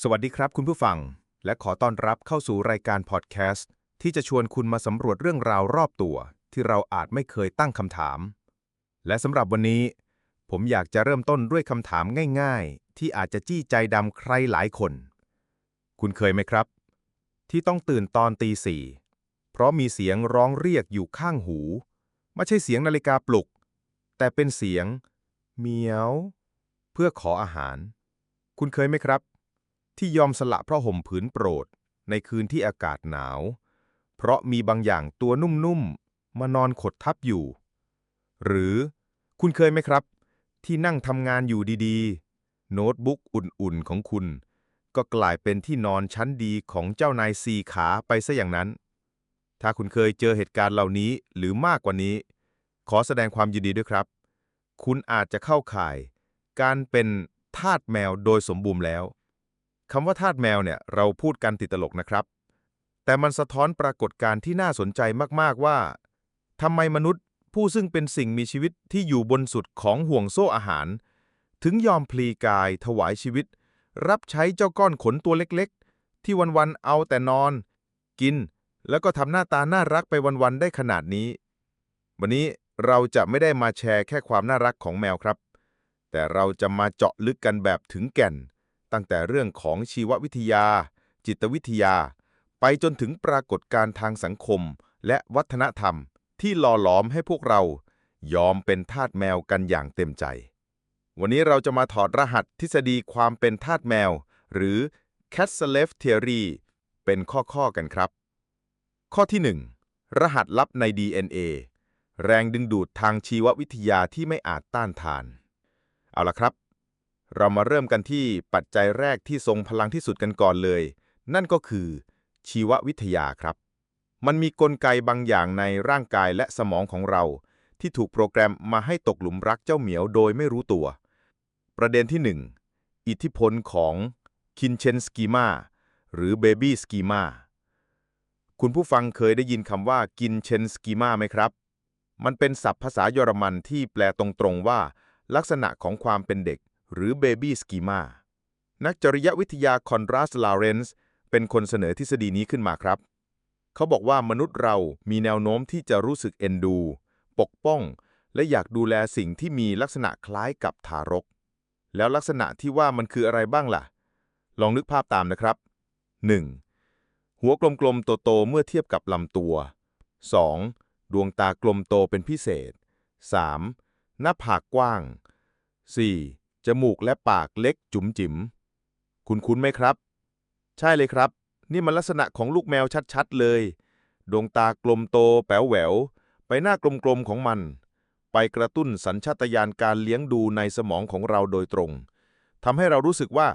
สวัสดีครับคุณผู้ฟัง และขอต้อนรับเข้าสู่รายการพอดแคสต์ที่จะชวนคุณมาสำรวจเรื่องราวรอบตัว ที่เราอาจไม่เคยตั้งคำถาม และสำหรับวันนี้ ผมอยากจะเริ่มต้นด้วยคำถามง่าย ๆ ที่อาจจะจี้ใจดำใครหลายคน คุณเคยไหมครับ ที่ต้องตื่นตอนตีสี่เพราะมีเสียงร้องเรียกอยู่ข้างหู ไม่ใช่เสียงนาฬิกาปลุก แต่เป็นเสียง เมียว เพื่อขออาหาร คุณเคยไหมครับ ที่ยอมสละเพราะห่มผืนโปรด ในคืนที่อากาศหนาว เพราะมีบางอย่างตัวนุ่มๆ มานอนขดทับอยู่ หรือคุณเคยไหมครับ ที่นั่งทำงานอยู่ดีๆ โน้ตบุ๊กอุ่นๆของคุณ ก็กลายเป็นที่นอนชั้นดีของเจ้านายสี่ขาไปซะอย่างนั้น ถ้าคุณเคยเจอเหตุการณ์เหล่านี้หรือมากกว่านี้ ขอแสดงความยินดีด้วยครับ คุณอาจจะเข้าข่าย การเป็นทาสแมวโดยสมบูรณ์แล้ว คำว่าทาสแมวเนี่ยเราพูดกันติดตลกนะครับ แต่มันสะท้อนปรากฏการณ์ที่น่าสนใจมากๆว่าทำไมมนุษย์ผู้ซึ่งเป็นสิ่งมีชีวิตที่อยู่บนสุดของห่วงโซ่อาหาร ถึงยอมพลีกายถวายชีวิต รับใช้เจ้าก้อนขนตัวเล็กๆ ที่วันๆเอาแต่นอน กิน แล้วก็ทำหน้าตาน่ารักไปวันๆได้ขนาดนี้ วันนี้เราจะไม่ได้มาแชร์แค่ความน่ารักของแมวครับ แต่เราจะมาเจาะลึกกันแบบถึงแก่น ตั้งแต่เรื่องของชีววิทยา จิตวิทยา ไปจนถึงปรากฏการณ์ทางสังคมและวัฒนธรรมที่หล่อหลอมให้พวกเรา ยอมเป็นทาสแมวกันอย่างเต็มใจ วันนี้เราจะมาถอดรหัสทฤษฎีความเป็นทาสแมว หรือ cat slave theory เป็นข้อๆกันครับ ข้อที่ 1 รหัสลับใน DNA แรงดึงดูดทางชีววิทยาที่ไม่อาจต้านทาน เอาละครับ เรามาเริ่มกันที่ปัจจัยแรกที่ทรงพลังที่สุดกันก่อนเลย นั่นก็คือ ชีววิทยาครับ มันมีกลไกบางอย่างในร่างกายและสมองของเรา ที่ถูกโปรแกรมมาให้ตกหลุมรักเจ้าเหมียวโดยไม่รู้ตัว ประเด็นที่ 1 อิทธิพลของคินเชนสกีมาหรือเบบี้สกีมาคุณผู้ฟังเคยได้ยินคำว่ากินเชนสกีมาไหมครับ มันเป็นศัพท์ภาษาเยอรมันที่แปลตรงๆว่า ลักษณะของความเป็นเด็ก หรือเบบี้สกีมานักจริยวิทยาคอนราสลาเรนส์เป็นคนเสนอทฤษฎีนี้ขึ้นมาครับ เขาบอกว่ามนุษย์เรามีแนวโน้มที่จะรู้สึกเอ็นดู ปกป้อง และอยากดูแลสิ่งที่มีลักษณะคล้ายกับทารก แล้วลักษณะที่ว่ามันคืออะไรบ้างล่ะ ลองนึกภาพตามนะครับ 1. หัวกลมๆโตๆเมื่อเทียบกับลำตัว 2. ดวงตากลมโตเป็นพิเศษ 3. หน้าผากกว้าง 4. จมูกและปากเล็กจุ๋มจิ๋ม คุณคุ้นไหมครับ ใช่เลยครับ นี่มันลักษณะของลูกแมวชัดๆเลย ดวงตากลมโตแป๋วแหวว ไปหน้ากลมๆของมัน ไปกระตุ้นสัญชาตญาณการเลี้ยงดูในสมองของเราโดยตรงทำให้เรารู้สึกว่า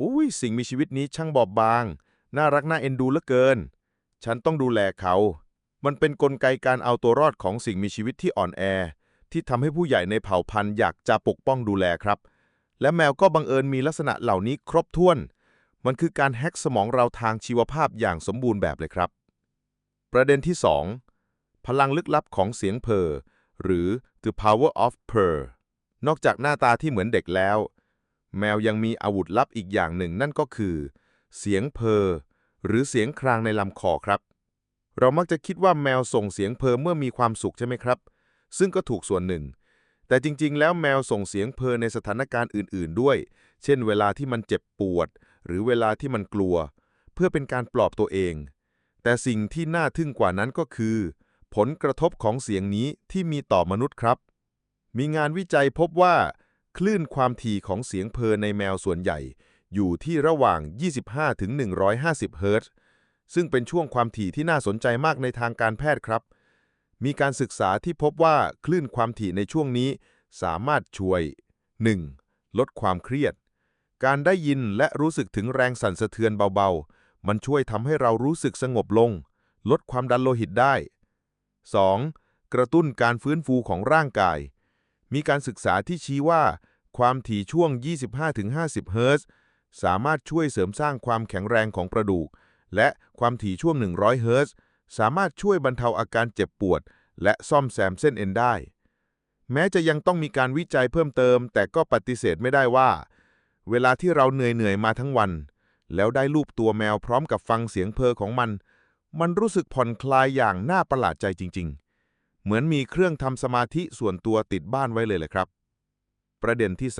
อุ้ยสิ่งมีชีวิตนี้ช่างบอบบาง น่ารักน่าเอ็นดูเหลือเกิน ฉันต้องดูแลเขา มันเป็นนกลไกการเอาตัวรอดของสิ่งมีชีวิตที่อ่อนแอที่ทำให้ผู้ใหญ่ในเผ่าพันธุ์อยากจะปกป้องดูแลครับ และแมวก็บังเอิญมีลักษณะเหล่านี้ครบถ้วน มันคือการแฮ็กสมองเราทางชีวภาพอย่างสมบูรณ์แบบเลยครับ ประเด็นที่ 2 พลังลึกลับของเสียงเพอหรือ the power of purr นอกจากหน้าตาที่เหมือนเด็กแล้ว แมวยังมีอาวุธลับอีกอย่างหนึ่งนั่นก็คือ เสียงเพอหรือเสียงครางในลำคอครับ เรามักจะคิดว่าแมวส่งเสียงเพอเมื่อมีความสุขใช่ไหมครับ ซึ่งก็ถูกส่วนหนึ่ง แต่จริง ๆ แล้วแมวส่งเสียงเพอในสถานการณ์อื่น ๆ ด้วย เช่น เวลาที่มันเจ็บปวด หรือเวลาที่มันกลัว เพื่อเป็นการปลอบตัวเอง แต่สิ่งที่น่าทึ่งกว่านั้นก็คือ ผลกระทบของเสียงนี้ที่มีต่อมนุษย์ครับ มีงานวิจัยพบว่า คลื่นความถี่ของเสียงเพอในแมวส่วนใหญ่ อยู่ที่ระหว่าง 25-150 เฮิรตซ์ซึ่งเป็นช่วงความถี่ที่น่าสนใจมากในทางการแพทย์ครับ มีการศึกษาที่พบว่าคลื่นความถี่ในช่วงนี้สามารถช่วย 1. ลดความเครียด การได้ยินและรู้สึกถึงแรงสั่นสะเทือนเบาๆ มันช่วยทำให้เรารู้สึกสงบลง ลดความดันโลหิตได้ 2. กระตุ้นการฟื้นฟูของร่างกาย มีการศึกษาที่ชี้ว่า ความถี่ช่วง 25-50 เฮิรตซ์สามารถช่วยเสริมสร้างความแข็งแรงของกระดูก และความถี่ช่วง 100 เฮิรตซ์ สามารถช่วยบรรเทาอาการเจ็บปวด และซ่อมแซมเส้นเอ็นได้ แม้จะยังต้องมีการวิจัยเพิ่มเติม แต่ก็ปฏิเสธไม่ได้ว่า เวลาที่เราเหนื่อยๆมาทั้งวัน แล้วได้รูปตัวแมวพร้อมกับฟังเสียงเพอของมัน มันรู้สึกผ่อนคลายอย่างน่าประหลาดใจจริง ๆ เหมือนมีเครื่องทำสมาธิส่วนตัวติดบ้านไว้เลยแหละครับ ประเด็นที่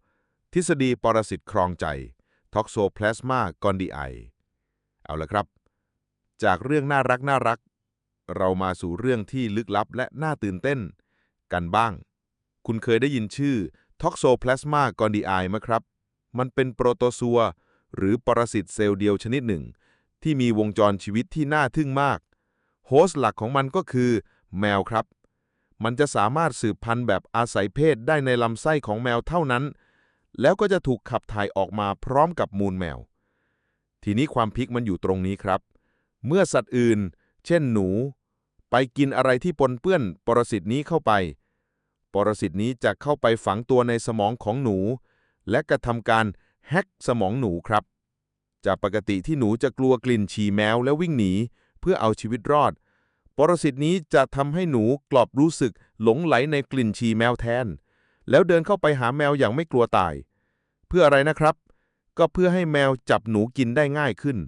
3 ทฤษฎีปรสิตครองใจ Toxoplasma gondii เอาละครับ จากเรื่องน่ารักน่ารัก เรามาสู่เรื่องที่ลึกลับและน่าตื่นเต้น กันบ้าง คุณเคยได้ยินชื่อ Toxoplasma gondii ไหมครับ มันเป็นโปรโตซัว หรือปรสิตเซลล์เดียวชนิดหนึ่ง ที่มีวงจรชีวิตที่น่าทึ่งมาก โฮสต์หลักของมันก็คือ แมวครับ มันจะสามารถสืบพันธุ์แบบอาศัยเพศได้ในลำไส้ของแมวเท่านั้น แล้วก็จะถูกขับถ่ายออกมาพร้อมกับมูลแมว ทีนี้ความพลิกมันอยู่ตรงนี้ครับ เมื่อสัตว์อื่น เช่นหนู ไปกินอะไรที่ปนเปื้อนปรสิตนี้เข้าไป ปรสิตนี้จะเข้าไปฝังตัวในสมองของหนู และกระทำการแฮกสมองหนูครับ จากปกติที่หนูจะกลัวกลิ่นฉี่แมวและวิ่งหนี เพื่อเอาชีวิตรอด ปรสิตนี้จะทำให้หนูกลอบรู้สึกหลงไหลในกลิ่นฉี่แมวแทน แล้วเดินเข้าไปหาแมวอย่างไม่กลัวตาย เพื่ออะไรนะครับ ก็เพื่อให้แมวจับหนูกินได้ง่ายขึ้น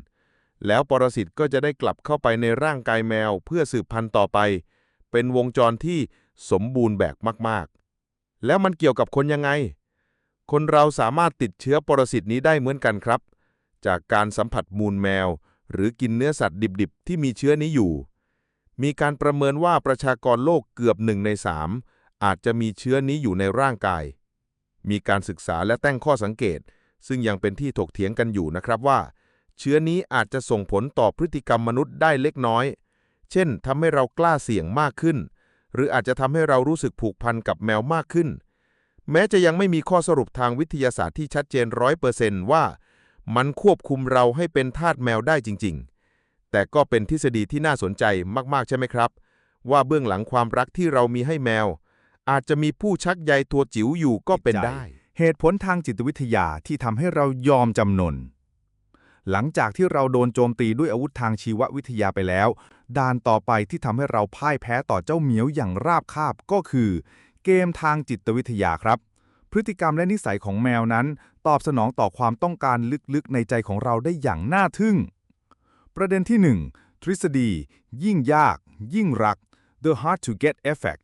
แล้วปรสิตก็จะได้กลับเข้าไปในร่างกายแมวเพื่อสืบพันธุ์ต่อไป เป็นวงจรที่สมบูรณ์แบบมากๆ แล้วมันเกี่ยวกับคนยังไง คนเราสามารถติดเชื้อปรสิตนี้ได้เหมือนกันครับ จากการสัมผัสมูลแมว หรือกินเนื้อสัตว์ดิบๆ ที่มีเชื้อนี้อยู่ มีการประเมินว่าประชากรโลกเกือบหนึ่งในสามอาจจะมีเชื้อนี้อยู่ในร่างกาย มีการศึกษาและตั้งข้อสังเกต ซึ่งยังเป็นที่ถกเถียงกันอยู่นะครับว่า เชื้อนี้อาจจะส่งผลต่อพฤติกรรมมนุษย์ได้เล็กน้อย เช่นทำให้เรากล้าเสี่ยงมากขึ้น หรืออาจจะทำให้เรารู้สึกผูกพันกับแมวมากขึ้น แม้จะยังไม่มีข้อสรุปทางวิทยาศาสตร์ที่ชัดเจนร้อยเปอร์เซนต์ว่า มันควบคุมเราให้เป็นทาสแมวได้จริง ๆ แต่ก็เป็นทฤษฎีที่น่าสนใจมากๆใช่ไหมครับ ว่าเบื้องหลังความรักที่เรามีให้แมว อาจจะมีผู้ชักใยตัวจิ๋วอยู่ก็เป็นได้ เหตุผลทางจิตวิทยาที่ทำให้เรายอมจำนน หลังจากที่เราโดนโจมตีด้วยอาวุธทางชีววิทยาไปแล้ว ด่านต่อไปที่ทำให้เราพ่ายแพ้ต่อเจ้าเหมียวอย่างราบคาบก็คือ เกมทางจิตวิทยาครับ พฤติกรรมและนิสัยของแมวนั้น ตอบสนองต่อความต้องการลึกๆ ในใจของเราได้อย่างน่าทึ่ง ประเด็นที่ 1 ทฤษฎี ยิ่งยาก ยิ่งรัก the hard to get effect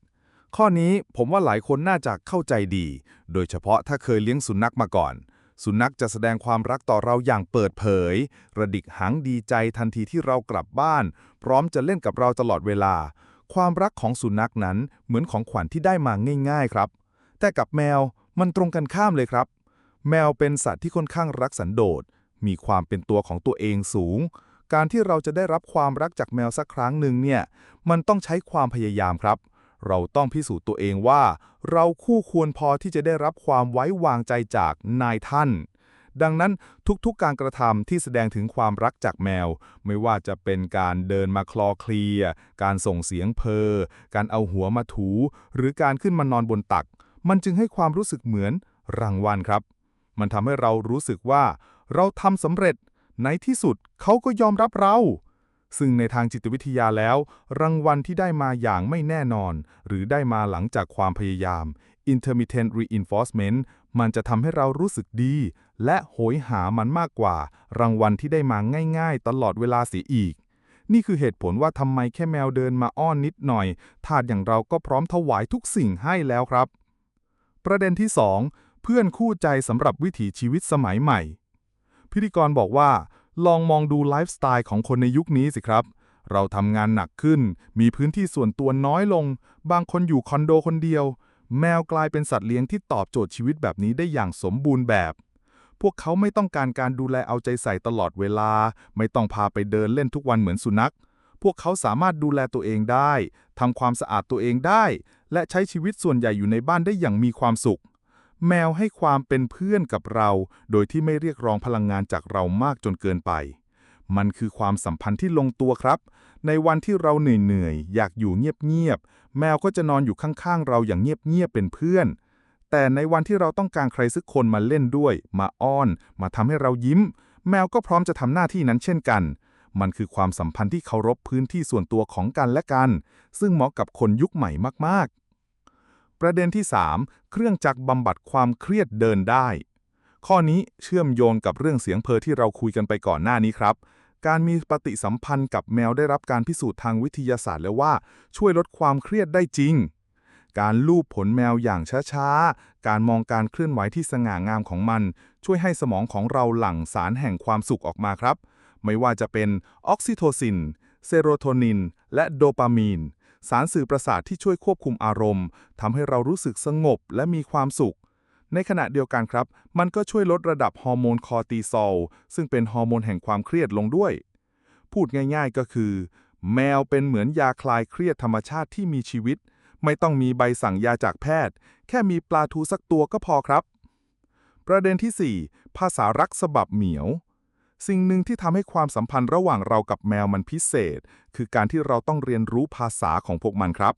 ข้อนี้ผมว่าหลายคนน่าจะเข้าใจดี โดยเฉพาะถ้าเคยเลี้ยงสุนัขมาก่อน สุนัขจะแสดงความรักต่อเราอย่างเปิดเผย ระดิกหางดีใจทันทีที่เรากลับบ้าน พร้อมจะเล่นกับเราตลอดเวลา ความรักของสุนัขนั้นเหมือนของขวัญที่ได้มาง่าย ๆครับ แต่กับแมวมันตรงกันข้ามเลยครับ แมวเป็นสัตว์ที่ค่อนข้างรักสันโดษ มีความเป็นตัวของตัวเองสูง การที่เราจะได้รับความรักจากแมวสักครั้งหนึ่งเนี่ย มันต้องใช้ความพยายามครับ เราต้องพิสูจน์ตัวเองว่า เราคู่ควรพอที่จะได้รับความไว้วางใจจากนายท่าน ดังนั้นทุกๆการกระทำที่แสดงถึงความรักจากแมว ไม่ว่าจะเป็นการเดินมาคลอเคลีย การส่งเสียงเพอ การเอาหัวมาถู หรือการขึ้นมานอนบนตัก มันจึงให้ความรู้สึกเหมือนรางวัลครับ มันทำให้เรารู้สึกว่า เราทำสำเร็จในที่สุดเขาก็ยอมรับเรา ซึ่งในทางจิตวิทยาแล้ว รางวัลที่ได้มาอย่างไม่แน่นอน หรือได้มาหลังจากความพยายาม intermittent reinforcement มันจะทำให้เรารู้สึกดี และโหยหามันมากกว่า รางวัลที่ได้มาง่ายๆ ตลอดเวลาเสียอีก นี่คือเหตุผลว่าทำไมแค่แมวเดินมาอ้อนนิดหน่อย ทาสอย่างเราก็พร้อมถวายทุกสิ่งให้แล้วครับ ประเด็นที่ 2 เพื่อนคู่ใจสำหรับวิถีชีวิตสมัยใหม่ พิธีกรบอกว่า ลองมองดูไลฟ์สไตล์ของคนในยุคนี้สิครับ เราทำงานหนักขึ้น มีพื้นที่ส่วนตัวน้อยลง บางคนอยู่คอนโดคนเดียว แมวกลายเป็นสัตว์เลี้ยงที่ตอบโจทย์ชีวิตแบบนี้ได้อย่างสมบูรณ์แบบ พวกเขาไม่ต้องการการดูแลเอาใจใส่ตลอดเวลา ไม่ต้องพาไปเดินเล่นทุกวันเหมือนสุนัข พวกเขาสามารถดูแลตัวเองได้ทำความสะอาดตัวเองได้ และใช้ชีวิตส่วนใหญ่อยู่ในบ้านได้อย่างมีความสุข แมวให้ความเป็นเพื่อนกับเรา โดยที่ไม่เรียกร้องพลังงานจากเรามากจนเกินไป มันคือความสัมพันธ์ที่ลงตัวครับ ในวันที่เราเหนื่อยๆ อยากอยู่เงียบๆ แมวก็จะนอนอยู่ข้างๆ เราอย่างเงียบๆ เป็นเพื่อน แต่ในวันที่เราต้องการใครสักคนมาเล่นด้วย มาอ้อน มาทำให้เรายิ้ม แมวก็พร้อมจะทำหน้าที่นั้นเช่นกัน มันคือความสัมพันธ์ที่เคารพพื้นที่ส่วนตัวของกันและกัน ซึ่งเหมาะกับคนยุคใหม่มากๆ ประเด็นที่ 3 เครื่องจักรบำบัดความเครียดเดินได้ ข้อนี้เชื่อมโยงกับเรื่องเสียงเพอที่เราคุยกันไปก่อนหน้านี้ครับ การมีปฏิสัมพันธ์กับแมวได้รับการพิสูจน์ทางวิทยาศาสตร์แล้วว่า ช่วยลดความเครียดได้จริง การลูบผลแมวอย่างช้าๆ การมองการเคลื่อนไหวที่สง่างามของมัน ช่วยให้สมองของเราหลั่งสารแห่งความสุขออกมาครับ ไม่ว่าจะเป็นออกซิโทซิน เซโรโทนิน และโดปามีน สารสื่อประสาทที่ช่วยควบคุมอารมณ์ทำให้เรารู้สึกสงบและมีความสุข ในขณะเดียวกันครับ มันก็ช่วยลดระดับฮอร์โมนคอร์ติซอลซึ่งเป็นฮอร์โมนแห่งความเครียดลงด้วย พูดง่ายๆก็คือ แมวเป็นเหมือนยาคลายเครียดธรรมชาติที่มีชีวิต ไม่ต้องมีใบสั่งยาจากแพทย์ แค่มีปลาทูสักตัวก็พอครับ ประเด็นที่ 4 ภาษารักสบับเหมียว สิ่งหนึ่งที่ทำให้ความสัมพันธ์ระหว่างเรากับแมวมันพิเศษ คือการที่เราต้องเรียนรู้ภาษาของพวกมันครับ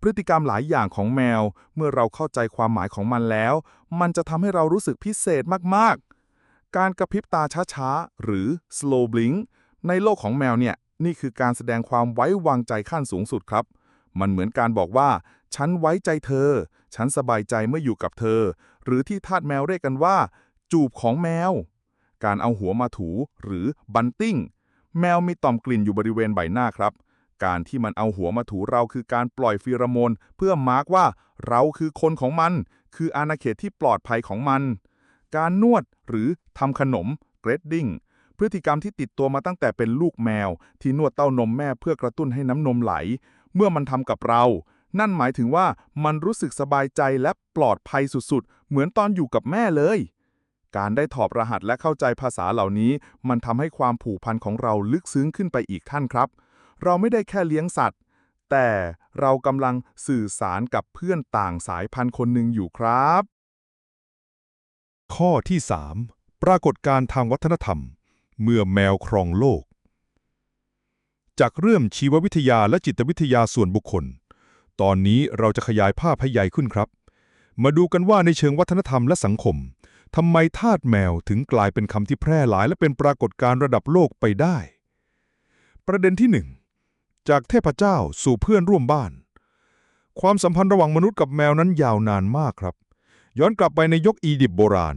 พฤติกรรมหลายอย่างของแมว เมื่อเราเข้าใจความหมายของมันแล้ว มันจะทำให้เรารู้สึกพิเศษมากๆ การกระพริบตาช้าๆ หรือ slow blink ในโลกของแมวเนี่ย นี่คือการแสดงความไว้วางใจขั้นสูงสุดครับ มันเหมือนการบอกว่า ฉันไว้ใจเธอ ฉันสบายใจเมื่ออยู่กับเธอ หรือที่ทาสแมวเรียกกันว่า จูบของแมว การเอาหัวมาถูหรือบันติ้ง แมวมีต่อมกลิ่นอยู่บริเวณใบหน้าครับ การที่มันเอาหัวมาถูเราคือการปล่อยฟีโรโมน เพื่อมาร์กว่าเราคือคนของมัน คืออาณาเขตที่ปลอดภัยของมัน การนวดหรือทำขนมเกรดดิ้งพฤติกรรมที่ติดตัวมาตั้งแต่เป็นลูกแมว ที่นวดเต้านมแม่เพื่อกระตุ้นให้น้ำนมไหล เมื่อมันทำกับเรา นั่นหมายถึงว่ามันรู้สึกสบายใจและปลอดภัยสุดๆ เหมือนตอนอยู่กับแม่เลย การได้ถอดรหัสและเข้าใจภาษาเหล่านี้ มันทำให้ความผูกพันของเราลึกซึ้งขึ้นไปอีกขั้นครับ เราไม่ได้แค่เลี้ยงสัตว์ แต่เรากำลังสื่อสารกับเพื่อนต่างสายพันธุ์คนหนึ่งอยู่ครับ ข้อที่ 3 ปรากฏการณ์ทางวัฒนธรรม เมื่อแมวครองโลก จากเรื่องชีววิทยาและจิตวิทยาส่วนบุคคล ตอนนี้เราจะขยายภาพให้ใหญ่ขึ้นครับ มาดูกันว่าในเชิงวัฒนธรรมและสังคม ทำไมทาสแมวถึงกลายเป็นคำที่แพร่หลายและเป็นปรากฏการณ์ระดับโลกไปได้ ประเด็นที่1จากเทพเจ้าสู่เพื่อนร่วมบ้าน ความสัมพันธ์ระหว่างมนุษย์กับแมวนั้นยาวนานมากครับ ย้อนกลับไปในยกอียิปต์โบราณ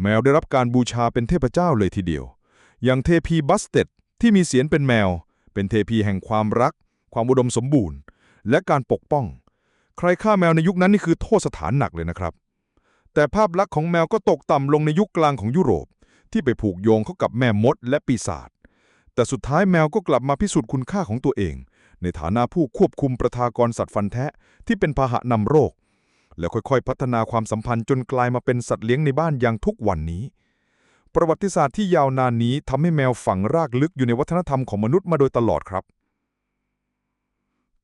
แมวได้รับการบูชาเป็นเทพเจ้าเลยทีเดียว อย่างเทพีบัสเตดที่มีเสียงเป็นแมว เป็นเทพีแห่งความรัก ความอุดมสมบูรณ์ และการปกป้อง ใครฆ่าแมวในยุคนั้นนี่คือโทษสถานหนักเลยนะครับ แต่ภาพลักษณ์ของแมวก็ตกต่ำลงในยุคกลางของยุโรป ที่ไปผูกโยงเข้ากับแม่มดและปีศาจแต่สุดท้ายแมวก็กลับมาพิสูจน์คุณค่าของตัวเอง ในฐานะผู้ควบคุมประทากรสัตว์ฟันแทะที่เป็นพาหะนำโรค แล้วค่อยๆ พัฒนาความสัมพันธ์จนกลายมาเป็นสัตว์เลี้ยงในบ้านอย่างทุกวันนี้ ประวัติศาสตร์ที่ยาวนานนี้ทำให้แมวฝังรากลึกอยู่ในวัฒนธรรมของมนุษย์มาโดยตลอดครับ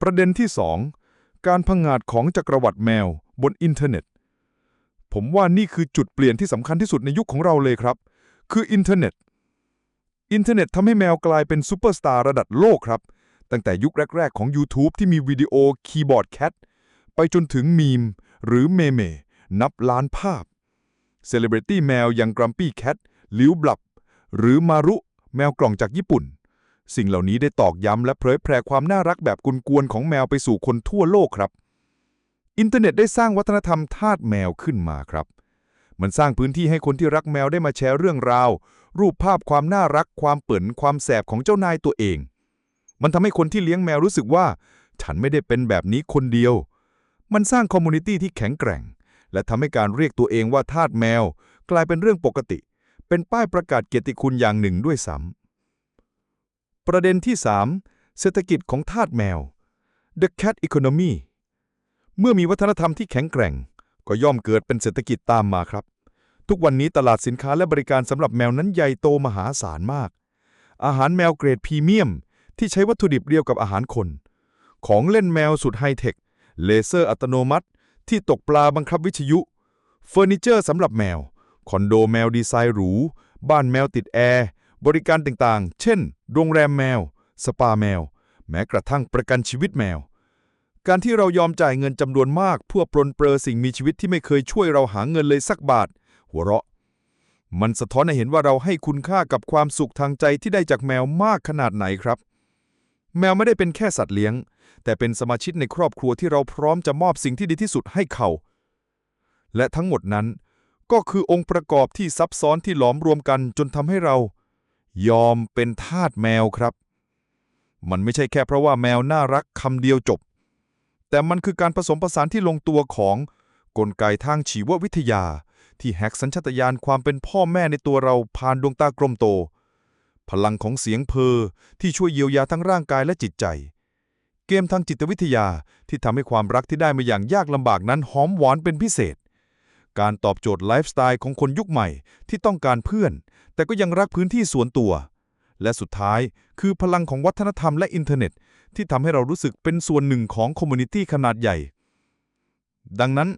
ประเด็นที่ 2 การพังงาดของจักรวรรดิแมวบนอินเทอร์เน็ต ผมว่านี่คือจุดเปลี่ยนที่สำคัญที่สุดในยุคของเราเลยครับ คืออินเทอร์เน็ต อินเทอร์เน็ตทำให้แมวกลายเป็นซูเปอร์สตาร์ระดับโลกครับ ตั้งแต่ยุคแรก ๆ ของ YouTube ที่มีวิดีโอคีย์บอร์ดแคทไปจนถึงมีม หรือเมเม นับล้านภาพเซเลบริตี้แมวอย่างกรัมปี้แคทลิวบลับ หรือมารุ แมวกล่องจากญี่ปุ่น สิ่งเหล่านี้ได้ตอกย้ำและเผยแพร่ความน่ารักแบบกุนกวนของแมวไปสู่คนทั่วโลกครับ อินเทอร์เน็ตได้สร้างวัฒนธรรมทาสแมวขึ้นมาครับ มันสร้างพื้นที่ให้คนที่รักแมวได้มาแชร์เรื่องราว รูปภาพความน่ารัก ความเปิ่นความแสบของเจ้านายตัวเอง มันทำให้คนที่เลี้ยงแมวรู้สึกว่า ฉันไม่ได้เป็นแบบนี้คนเดียว มันสร้างคอมมูนิตี้ที่แข็งแกร่ง และทำให้การเรียกตัวเองว่าทาสแมว กลายเป็นเรื่องปกติ เป็นป้ายประกาศเกียรติคุณอย่างหนึ่งด้วยซ้ำประเด็นที่ 3 เศรษฐกิจของทาสแมว The Cat Economy เมื่อมีวัฒนธรรมที่แข็งแกร่ง ก็ย่อมเกิดเป็นเศรษฐกิจตามมาครับ ทุกวันนี้ตลาดสินค้าและบริการสำหรับแมวนั้นใหญ่โตมหาศาลมาก อาหารแมวเกรดพรีเมียม ที่ใช้วัตถุดิบเดียวกับอาหารคน ของเล่นแมวสุดไฮเทค เลเซอร์อัตโนมัติ ที่ตกปลาบังคับวิทยุ เฟอร์นิเจอร์สำหรับแมว คอนโดแมวดีไซน์หรู บ้านแมวติดแอร์ บริการต่างๆ เช่น โรงแรมแมว สปาแมว แม้กระทั่งประกันชีวิตแมว การที่เรายอมจ่ายเงินจำนวนมากเพื่อปรนเปรอสิ่งมีชีวิตที่ไม่เคยช่วยเราหาเงินเลยสักบาท หัวเราะ มันสะท้อนให้เห็นว่าเราให้คุณค่ากับความสุขทางใจที่ได้จากแมวมากขนาดไหนครับ แมวไม่ได้เป็นแค่สัตว์เลี้ยง แต่เป็นสมาชิกในครอบครัวที่เราพร้อมจะมอบสิ่งที่ดีที่สุดให้เขา และทั้งหมดนั้น ก็คือองค์ประกอบที่ซับซ้อนที่หลอมรวมกันจนทำให้เรา ยอมเป็นทาสแมวครับ มันไม่ใช่แค่เพราะว่าแมวน่ารักคำเดียวจบ แต่มันคือการผสมผสานที่ลงตัวของกลไกทางชีววิทยา ที่แฮกสัญชาตญาณความเป็นพ่อแม่ในตัวเราผ่านดวงตากลมโต พลังของเสียงเพอที่ช่วยเยียวยาทั้งร่างกายและจิตใจ เกมทางจิตวิทยาที่ทำให้ความรักที่ได้มาอย่างยากลำบากนั้นหอมหวานเป็นพิเศษ การตอบโจทย์ไลฟ์สไตล์ของคนยุคใหม่ที่ต้องการเพื่อน แต่ก็ยังรักพื้นที่ส่วนตัว และสุดท้ายคือพลังของวัฒนธรรมและอินเทอร์เน็ต ที่ทำให้เรารู้สึกเป็นส่วนหนึ่งของคอมมูนิตี้ขนาดใหญ่ ดังนั้น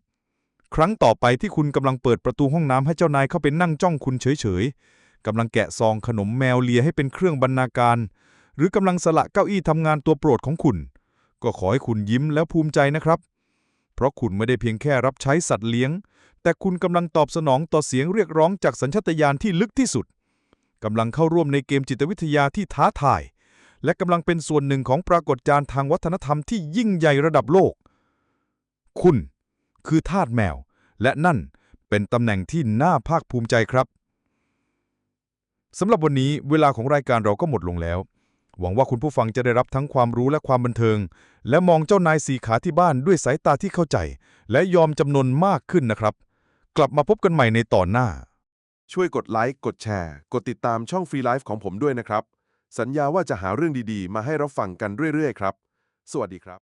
ครั้งต่อไปที่คุณกำลังเปิดประตูห้องน้ำให้เจ้านายเข้าไปนั่งจ้องคุณเฉยๆกำลังแกะซองขนมแมวเลียให้เป็นเครื่องบรรณาการ หรือกำลังสละเก้าอี้ทำงานตัวโปรดของคุณ ก็ขอให้คุณยิ้มแล้วภูมิใจนะครับ เพราะคุณไม่ได้เพียงแค่รับใช้สัตว์เลี้ยง แต่คุณกำลังตอบสนองต่อเสียงเรียกร้องจากสัญชาตญาณที่ลึกที่สุดกำลังเข้าร่วมในเกมจิตวิทยาที่ท้าทาย และกำลังเป็นส่วนหนึ่งของปรากฏการณ์ทางวัฒนธรรมที่ยิ่งใหญ่ระดับโลก คุณ คือทาสแมว และนั่นเป็นตำแหน่งที่น่าภาคภูมิใจครับสำหรับวันนี้เวลาของรายการเราก็หมดลงแล้ว หวังว่าคุณผู้ฟังจะได้รับทั้งความรู้และความบันเทิง และมองเจ้านายสีขาที่บ้านด้วยสายตาที่เข้าใจ และยอมจำนนมากขึ้นนะครับ กลับมาพบกันใหม่ในตอนหน้า ช่วยกดไลค์กดแชร์ กดติดตามช่องฟรีไลฟ์ของผมด้วยนะครับ สัญญาว่าจะหาเรื่องดีๆ มาให้รับฟังกันเรื่อยๆ ครับ สวัสดีครับ